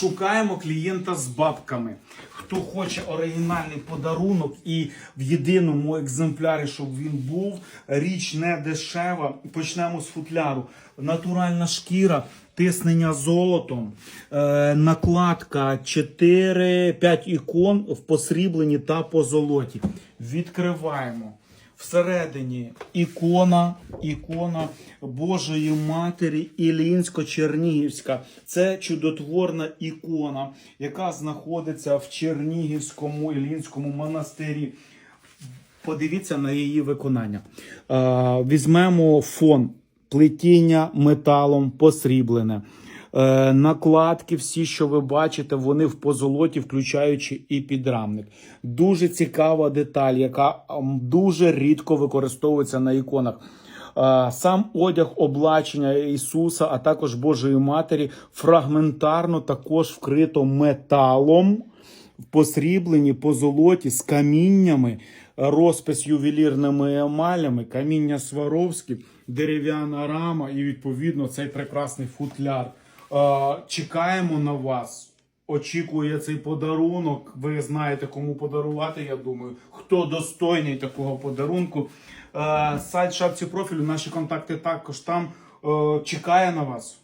Шукаємо клієнта з бабками. Хто хоче оригінальний подарунок і в єдиному екземплярі, щоб він був. Річ не дешева. Почнемо з футляру. Натуральна шкіра, тиснення золотом, е, накладка 4-5 ікон в посрібленні та позолоті. Відкриваємо. Всередині ікона, ікона Божої Матері Ілінсько-Чернігівська. Це чудотворна ікона, яка знаходиться в Чернігівському Ілінському монастирі. Подивіться на її виконання. Візьмемо фон плетіння металом посріблене. Е, накладки, всі, що ви бачите, вони в позолоті, включаючи і підрамник. Дуже цікава деталь, яка дуже рідко використовується на іконах. Е, Сам одяг облачення Ісуса, а також Божої Матері, фрагментарно також вкрито металом посріблені по золоті з каміннями, розпис ювелірними емалями, каміння Сваровські, дерев'яна рама і відповідно цей прекрасний футляр. Е, Чекаємо на вас. Очікує цей подарунок. Ви знаєте, кому подарувати. Я думаю, хто достойний такого подарунку. Е, Сайт шапці профілю, наші контакти також там. Е, Чекає на вас.